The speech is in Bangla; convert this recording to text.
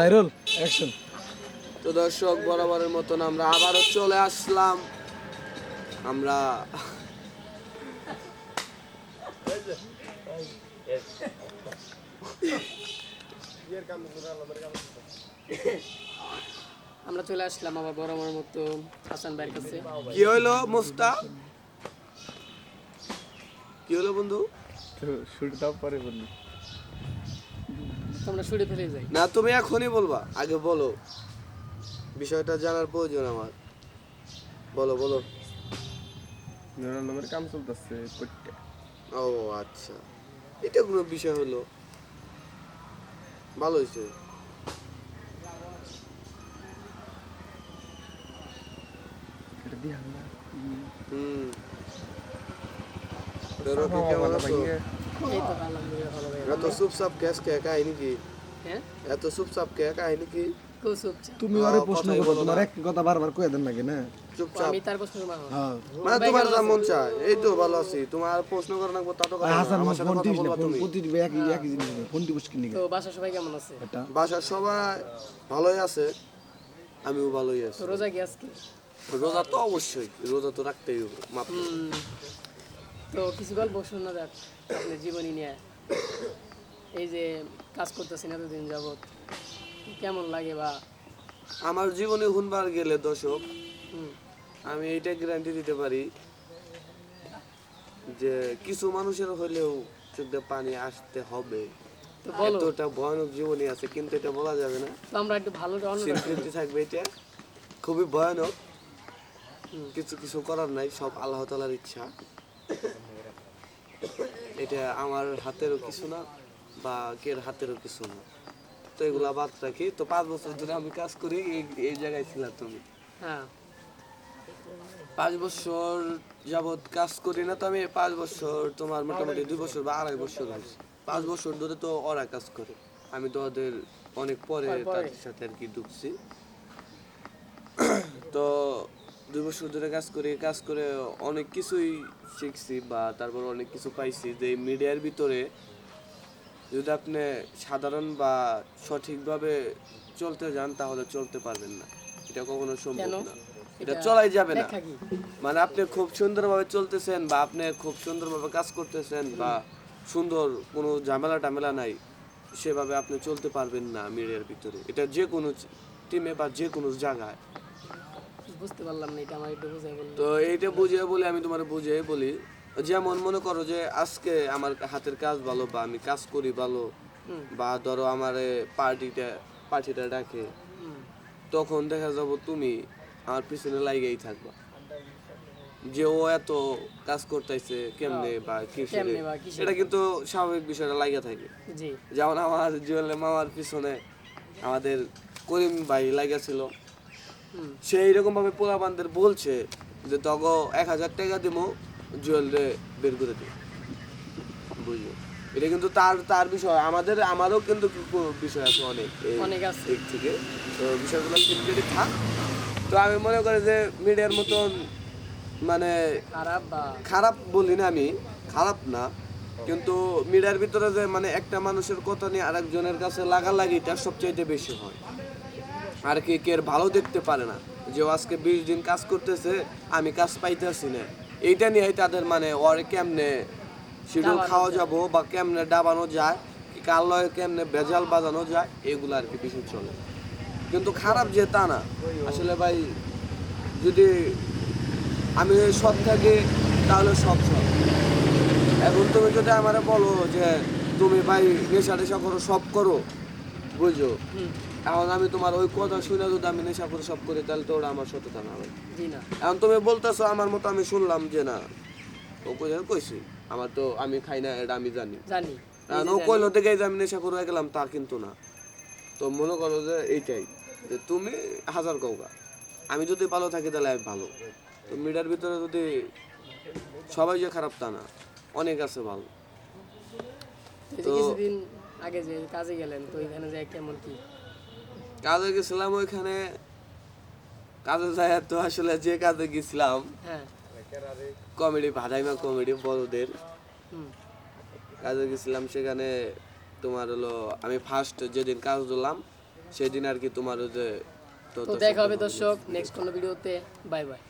ভাইরল অ্যাকশন তো দর্শক বরাবরের মতন আমরা আবারও চলে আসলাম। আমরা আমরা চলে আসলাম আবার বড় আমার মতো হাসান ভাইয়ের কাছে। কি হইল মোস্তা কি হলো বন্ধু? শুটটাও পরে বললি তো আমরা শুটে ফেলে যাই। না তুমি এখনই বলবা। আগে বলো। বিষয়টা জানার প্রয়োজন আমার। বলো বলো। নামের কাম চলতেছে ও আচ্ছা। এটা কোনো বিষয় হলো? ভালো হয়েছে হুম। রকি কেমন আছো? এত চুপচাপ ক্যাশ কে কাহিনী কি? হ্যাঁ? এত চুপচাপ কে কাহিনী কি? চুপচাপ। তুমি আরে প্রশ্ন করো তোমার এক কথা বারবার কয়ে দেন নাকি না? চুপচাপ। আমি তার প্রশ্ন করব। হ্যাঁ। মানে তোমার যা মন চায় এই তো ভালো আছি। তোমার প্রশ্ন করে না তা তো আর হাসান আমার সাথে ফোন কথা না বলবা ফোন তুমি। প্রতি একই একই জিনিস ফোন টিপিস কিনে তো বাসা সবাই কেমন আছে? এটা। বাসার সবাই ভালোই আছে আমিও ভালোই আছি। রোজা কি আজকে? রোজা তো অবশ্যই রোজা তো রাখতেই হবে হুম, তো কিছু গল্প শোনা যাক আপনার জীবনী নিয়ে এই যে কাজ করতেছেন এতদিন যাবত কেমন লাগে বা? আমার জীবনে হুনবার গেলে দর্শক আমি এইটা গ্যারান্টি দিতে পারি যে কিছু মানুষের হলেও চোখ পানি আসতে হবে। তো বলো। এতটা ভয়ানক জীবনী আছে কিন্তু এটা বলা যাবে না। তো আমরা একটু ভালো থাকবে এটা। খুবই ভয়ানক। কিছু কিছু করার নাই সব আল্লাহ তালার ইচ্ছা। এটা আমার হাতেরও কিছু না বা কের হাতেরও কিছু না। তো এগুলা বাদ রাখি। তো পাঁচ বছর ধরে আমি কাজ করি এই জায়গায় ছিলাম তুমি। হ্যাঁ। পাঁচ বছর যাবৎ কাজ করি না তো আমি পাঁচ বছর তোমার মোটামুটি দুই বছর বা আড়াই বছর হয়েছে পাঁচ বছর ধরে তো ওরা কাজ করে। আমি তো ওদের অনেক পরে। তাদের সাথে আর কি ঢুকছি। তো দুই বছর ধরে কাজ করি কাজ করে অনেক কিছুই শিখছি বা তারপর অনেক কিছু পাইছি যে মিডিয়ার ভিতরে যদি আপনি সাধারণ বা সঠিকভাবে চলতে যান তাহলে চলতে পারবেন না। এটা কখনো সম্ভব না। এটা চলাই যাবে না। মানে আপনি খুব সুন্দরভাবে চলতেছেন বা আপনি খুব সুন্দরভাবে কাজ করতেছেন বা সুন্দর কোনো ঝামেলা টামেলা নাই সেভাবে আপনি চলতে পারবেন না মিডিয়ার ভিতরে। এটা যে কোনো টিমে বা যে কোনো জায়গায়। বুঝতে পারলাম না এটা আমার একটু বুঝাই বলল তো এইটা বুঝিয়ে বলে আমি তোমার বুঝিয়ে বলি। যেমন মনে করো যে আজকে আমার হাতের কাজ ভালো বা আমি কাজ করি ভালো বা ধরো আমার পার্টিটা পার্টিটা ডাকে তখন দেখা যাব তুমি আমার পিছনে থাকবা। যে ও এত কাজ করতেছে কেমনে বা কিসের? এটা কিন্তু স্বাভাবিক বিষয়টা লাগিয়ে থাকে। যেমন আমার জুয়েল মামার পিছনে আমাদের করিম ভাই লাগিয়েছিল হুম সেই রকম ভাবে পোলাবানদের বলছে যে তগ এক হাজার টাকা দিব জুয়েল রে বের করে দিই বুঝলো? এটা কিন্তু তার তার বিষয়। আমাদের আমারও কিন্তু বিষয় আছে অনেক। অনেক আছে। দিক থেকে। তো বিষয়গুলো সিক্রেটই থাক তো আমি মনে করি যে মিডিয়ার মতন মানে খারাপ বা খারাপ বলি না আমি খারাপ না। কিন্তু মিডিয়ার ভিতরে যে মানে একটা মানুষের কথা নিয়ে আরেকজনের কাছে লাগালাগিটা সবচাইতে বেশি হয়। আর কি কের ভালো দেখতে পারে না। যে আজকে বিশ দিন কাজ করতেছে আমি কাজ পাইতেছি না। এইটা নিয়ে তাদের মানে ওর কেমনে শিডিউল খাওয়া যাব বা কেমনে ডাবানো যায় কি কার লয়ে কেমনে বেজাল বাজানো যায় এগুলো আর কি বেশি চলে। কিন্তু খারাপ যে তা না। আসলে ভাই যদি আমি সৎ থাকি তাহলে সব সব এখন তুমি যদি আমার বলো যে তুমি ভাই নেশা টেশা করো সব করো হুম। এখন আমি তোমার ওই কথা শুনে যদি আমি নেশা করে সব করি তাহলে তো ওরা আমার সততা না। ভাই এখন তুমি বলতেছো আমার মতো আমি শুনলাম যে না ও কই কইছি। আমার তো আমি খাই না এটা আমি জানি। জানি। ও কইলো যে আমি নেশা করে গেলাম তা কিন্তু না। তো মনে করো যে এইটাই যে তুমি হাজার কৌকা আমি যদি ভালো থাকি তাহলে আমি ভালো। তো মিডিয়ার ভিতরে যদি সবাই যে খারাপ তা না অনেক আছে ভালো। কিছুদিন আগে যে কাজে গেলেন তো এখানে যায় কেমন কি? কাজে গেছিলাম ওইখানে। কাজে যায় তো আসলে যে কাজে গেছিলাম কমেডি কমেডি ভাদাইমা কমেডি বড়দের। কাজে গেছিলাম সেখানে তোমার হলো আমি ফার্স্ট যেদিন কাজ ধরলাম সেদিন আর কি তোমার ওই যে তো দেখা হবে দর্শক নেক্সট কোনো ভিডিওতে বাই বাই